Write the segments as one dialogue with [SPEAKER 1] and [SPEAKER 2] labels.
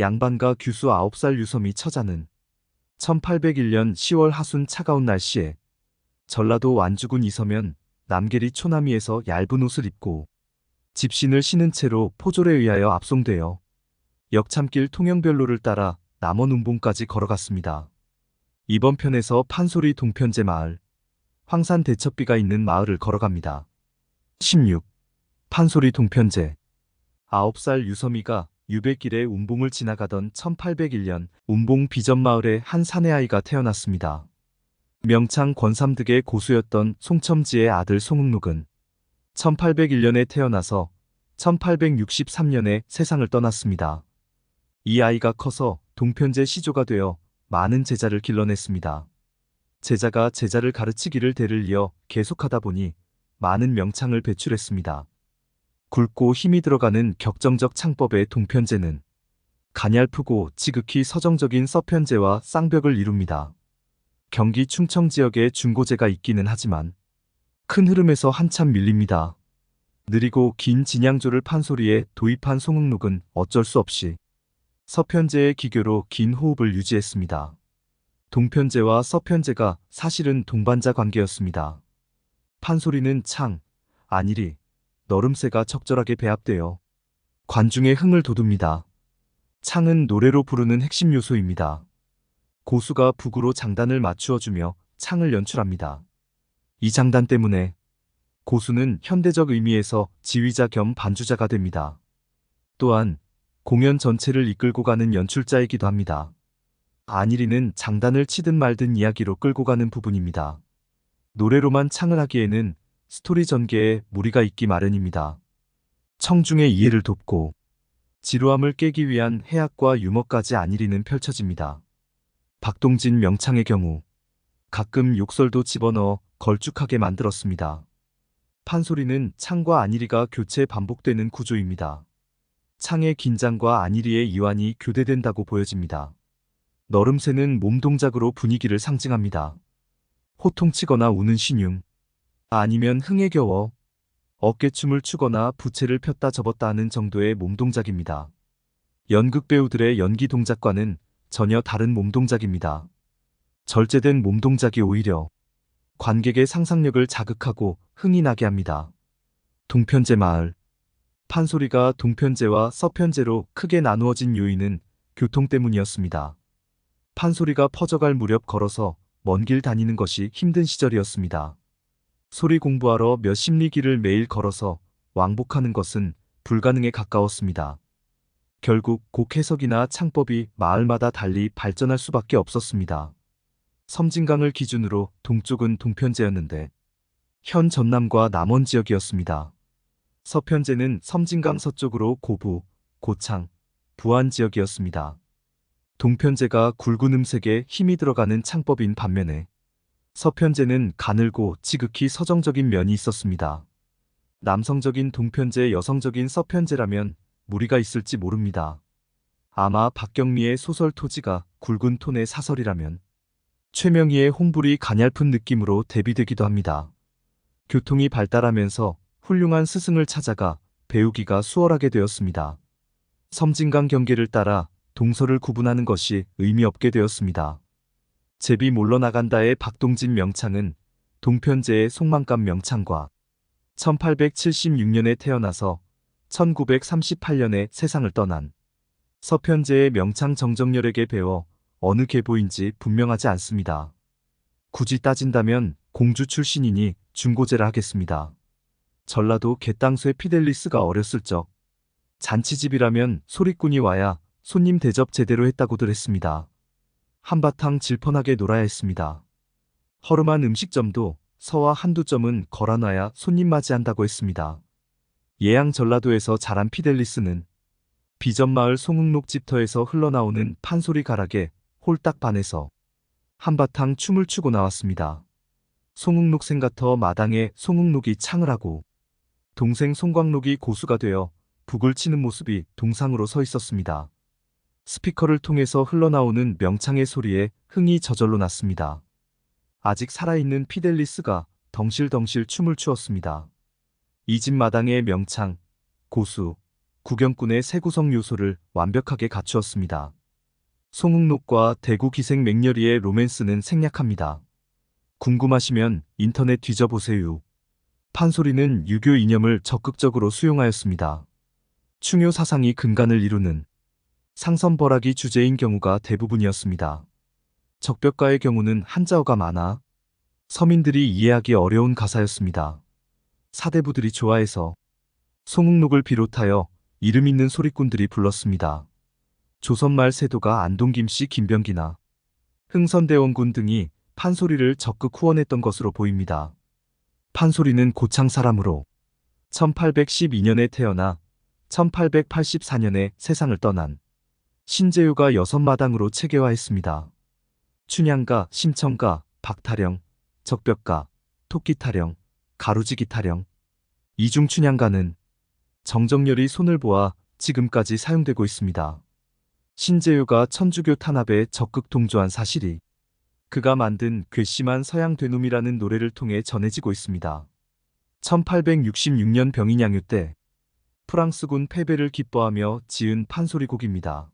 [SPEAKER 1] 양반가 규수 9살 유섬이 처자는 1801년 10월 하순 차가운 날씨에 전라도 완주군 이서면 남계리 초남이에서 얇은 옷을 입고 집신을 신은 채로 포졸에 의하여 압송되어 역참길 통영별로를 따라 남원 운봉까지 걸어갔습니다. 이번 편에서 판소리 동편제 마을, 황산 대첩비가 있는 마을을 걸어갑니다. 16. 판소리 동편제 9살 유섬이가 유배길에 운봉을 지나가던 1801년 운봉 비전마을에 한 사내아이가 태어났습니다. 명창 권삼득의 고수였던 송첨지의 아들 송응록은 1801년에 태어나서 1863년에 세상을 떠났습니다. 이 아이가 커서 동편제 시조가 되어 많은 제자를 길러냈습니다. 제자가 제자를 가르치기를 대를 이어 계속하다 보니 많은 명창을 배출했습니다. 굵고 힘이 들어가는 격정적 창법의 동편제는 가냘프고 지극히 서정적인 서편제와 쌍벽을 이룹니다. 경기 충청 지역에 중고제가 있기는 하지만 큰 흐름에서 한참 밀립니다. 느리고 긴 진양조를 판소리에 도입한 송응록은 어쩔 수 없이 서편제의 기교로 긴 호흡을 유지했습니다. 동편제와 서편제가 사실은 동반자 관계였습니다. 판소리는 창, 안일이, 너름새가 적절하게 배합되어 관중의 흥을 돋웁니다. 창은 노래로 부르는 핵심 요소입니다. 고수가 북으로 장단을 맞추어주며 창을 연출합니다. 이 장단 때문에 고수는 현대적 의미에서 지휘자 겸 반주자가 됩니다. 또한 공연 전체를 이끌고 가는 연출자이기도 합니다. 안일이는 장단을 치든 말든 이야기로 끌고 가는 부분입니다. 노래로만 창을 하기에는 스토리 전개에 무리가 있기 마련입니다. 청중의 이해를 돕고 지루함을 깨기 위한 해악과 유머까지 안일이는 펼쳐집니다. 박동진 명창의 경우 가끔 욕설도 집어넣어 걸쭉하게 만들었습니다. 판소리는 창과 안일이가 교체 반복되는 구조입니다. 창의 긴장과 안일이의 이완이 교대된다고 보여집니다. 너름새는 몸 동작으로 분위기를 상징합니다. 호통치거나 우는 신용, 아니면 흥에 겨워 어깨춤을 추거나 부채를 폈다 접었다 하는 정도의 몸 동작입니다. 연극 배우들의 연기 동작과는 전혀 다른 몸 동작입니다. 절제된 몸 동작이 오히려 관객의 상상력을 자극하고 흥이 나게 합니다. 동편제 마을 판소리가 동편제와 서편제로 크게 나누어진 요인은 교통 때문이었습니다. 판소리가 퍼져갈 무렵 걸어서 먼 길 다니는 것이 힘든 시절이었습니다. 소리 공부하러 몇 십리길을 매일 걸어서 왕복하는 것은 불가능에 가까웠습니다. 결국 곡 해석이나 창법이 마을마다 달리 발전할 수밖에 없었습니다. 섬진강을 기준으로 동쪽은 동편제였는데 현 전남과 남원 지역이었습니다. 서편제는 섬진강 서쪽으로 고부, 고창, 부안 지역이었습니다. 동편제가 굵은 음색에 힘이 들어가는 창법인 반면에 서편제는 가늘고 지극히 서정적인 면이 있었습니다. 남성적인 동편제, 여성적인 서편제라면 무리가 있을지 모릅니다. 아마 박경미의 소설 토지가 굵은 톤의 사설이라면 최명희의 홍불이 가냘픈 느낌으로 대비되기도 합니다. 교통이 발달하면서 훌륭한 스승을 찾아가 배우기가 수월하게 되었습니다. 섬진강 경계를 따라 동서를 구분하는 것이 의미 없게 되었습니다. 제비 몰러나간다의 박동진 명창은 동편제의 송만감 명창과 1876년에 태어나서 1938년에 세상을 떠난 서편제의 명창 정정열에게 배워 어느 계보인지 분명하지 않습니다. 굳이 따진다면 공주 출신이니 중고제라 하겠습니다. 전라도 개땅수의 피델리스가 어렸을 적 잔치집이라면 소리꾼이 와야 손님 대접 제대로 했다고들 했습니다. 한바탕 질펀하게 놀아야 했습니다. 허름한 음식점도 서와 한두 점은 걸어놔야 손님 맞이한다고 했습니다. 예양 전라도에서 자란 피델리스는 비전마을 송흥록 집터에서 흘러나오는 판소리 가락에 홀딱 반해서 한바탕 춤을 추고 나왔습니다. 송흥록 생가터 마당에 송흥록이 창을 하고 동생 송광록이 고수가 되어 북을 치는 모습이 동상으로 서 있었습니다. 스피커를 통해서 흘러나오는 명창의 소리에 흥이 저절로 났습니다. 아직 살아있는 피델리스가 덩실덩실 춤을 추었습니다. 이 집 마당의 명창, 고수, 구경꾼의 세 구성 요소를 완벽하게 갖추었습니다. 송흥록과 대구 기생 맹렬이의 로맨스는 생략합니다. 궁금하시면 인터넷 뒤져보세요. 판소리는 유교 이념을 적극적으로 수용하였습니다. 충효 사상이 근간을 이루는 상선벌학이 주제인 경우가 대부분이었습니다. 적벽가의 경우는 한자어가 많아 서민들이 이해하기 어려운 가사였습니다. 사대부들이 좋아해서 송흥록을 비롯하여 이름 있는 소리꾼들이 불렀습니다. 조선말 세도가 안동김씨 김병기나 흥선대원군 등이 판소리를 적극 후원했던 것으로 보입니다. 판소리는 고창 사람으로 1812년에 태어나 1884년에 세상을 떠난 신재유가 여섯 마당으로 체계화했습니다. 춘향가, 심청가, 박타령, 적벽가, 토끼타령, 가루지기 타령, 이중 춘향가는 정정열이 손을 보아 지금까지 사용되고 있습니다. 신재유가 천주교 탄압에 적극 동조한 사실이 그가 만든 괘씸한 서양 되놈이라는 노래를 통해 전해지고 있습니다. 1866년 병인양유 때 프랑스군 패배를 기뻐하며 지은 판소리곡입니다.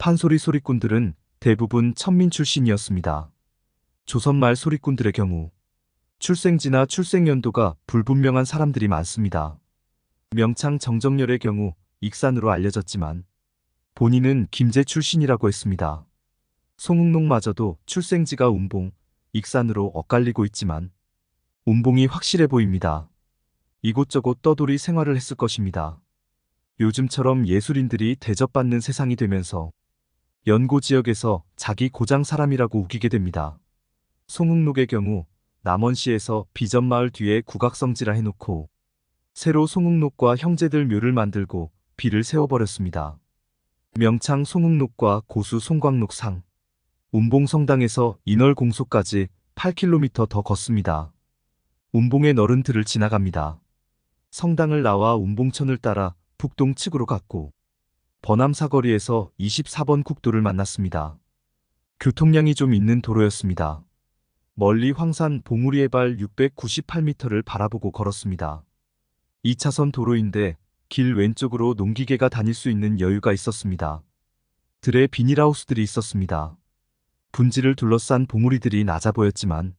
[SPEAKER 1] 판소리 소리꾼들은 대부분 천민 출신이었습니다. 조선말 소리꾼들의 경우 출생지나 출생연도가 불분명한 사람들이 많습니다. 명창 정정열의 경우 익산으로 알려졌지만 본인은 김제 출신이라고 했습니다. 송흥록마저도 출생지가 운봉, 익산으로 엇갈리고 있지만 운봉이 확실해 보입니다. 이곳저곳 떠돌이 생활을 했을 것입니다. 요즘처럼 예술인들이 대접받는 세상이 되면서 연고 지역에서 자기 고장 사람이라고 우기게 됩니다. 송흥록의 경우 남원시에서 비전마을 뒤에 국악성지라 해놓고 새로 송흥록과 형제들 묘를 만들고 비를 세워버렸습니다. 명창 송흥록과 고수 송광록상, 운봉성당에서 인월공소까지 8km 더 걷습니다. 운봉의 너른 들을 지나갑니다. 성당을 나와 운봉천을 따라 북동 측으로 갔고 번암 사거리에서 24번 국도를 만났습니다. 교통량이 좀 있는 도로였습니다. 멀리 황산 봉우리 해발 698m를 바라보고 걸었습니다. 2차선 도로인데 길 왼쪽으로 농기계가 다닐 수 있는 여유가 있었습니다. 들에 비닐하우스들이 있었습니다. 분지를 둘러싼 봉우리들이 낮아 보였지만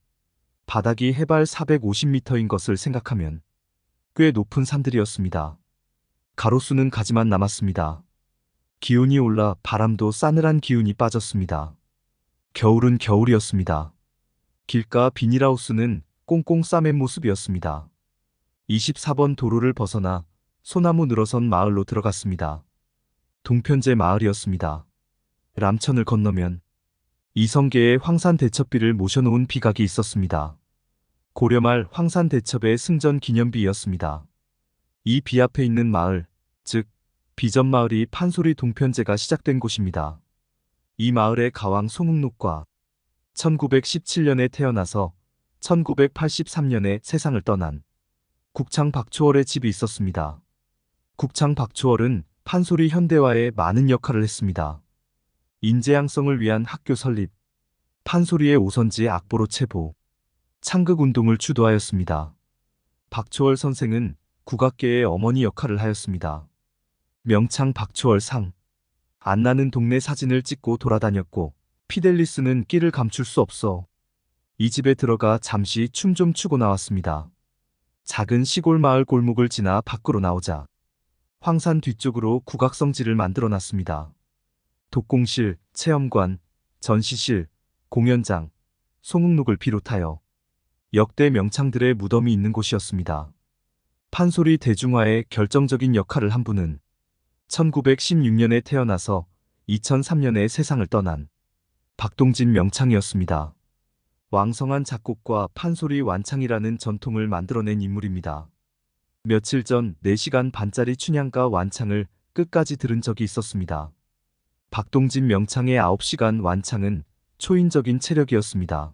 [SPEAKER 1] 바닥이 해발 450m인 것을 생각하면 꽤 높은 산들이었습니다. 가로수는 가지만 남았습니다. 기온이 올라 바람도 싸늘한 기운이 빠졌습니다. 겨울은 겨울이었습니다. 길가 비닐하우스는 꽁꽁 싸맨 모습이었습니다. 24번 도로를 벗어나 소나무 늘어선 마을로 들어갔습니다. 동편제 마을이었습니다. 람천을 건너면 이성계의 황산 대첩비를 모셔놓은 비각이 있었습니다. 고려말 황산 대첩의 승전 기념비였습니다. 이 비 앞에 있는 마을, 즉 비전마을이 판소리 동편제가 시작된 곳입니다. 이 마을의 가왕 송흥록과 1917년에 태어나서 1983년에 세상을 떠난 국창 박초월의 집이 있었습니다. 국창 박초월은 판소리 현대화에 많은 역할을 했습니다. 인재양성을 위한 학교 설립, 판소리의 오선지 악보로 체보, 창극 운동을 주도하였습니다. 박초월 선생은 국악계의 어머니 역할을 하였습니다. 명창 박초월 상, 안 나는 동네 사진을 찍고 돌아다녔고 피델리스는 끼를 감출 수 없어 이 집에 들어가 잠시 춤 좀 추고 나왔습니다. 작은 시골 마을 골목을 지나 밖으로 나오자 황산 뒤쪽으로 국악성지를 만들어 놨습니다. 독공실, 체험관, 전시실, 공연장, 송흥록을 비롯하여 역대 명창들의 무덤이 있는 곳이었습니다. 판소리 대중화에 결정적인 역할을 한 분은 1916년에 태어나서 2003년에 세상을 떠난 박동진 명창이었습니다. 왕성한 작곡과 판소리 완창이라는 전통을 만들어낸 인물입니다. 며칠 전 4시간 반짜리 춘향가 완창을 끝까지 들은 적이 있었습니다. 박동진 명창의 9시간 완창은 초인적인 체력이었습니다.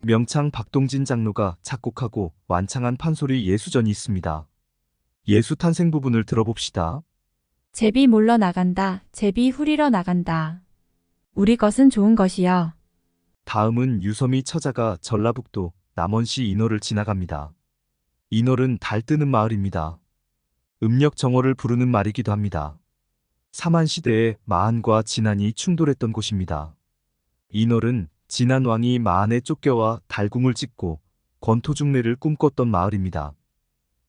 [SPEAKER 1] 명창 박동진 장로가 작곡하고 완창한 판소리 예수전이 있습니다. 예수 탄생 부분을 들어봅시다.
[SPEAKER 2] 제비 몰러 나간다. 제비 후리러 나간다. 우리 것은 좋은 것이여.
[SPEAKER 1] 다음은 유섬이 처자가 전라북도 남원시 인월을 지나갑니다. 인월은 달 뜨는 마을입니다. 음력 정어를 부르는 말이기도 합니다. 사만 시대에 마한과 진한이 충돌했던 곳입니다. 이널은 진한 왕이 마한에 쫓겨와 달궁을 찍고 권토중례를 꿈꿨던 마을입니다.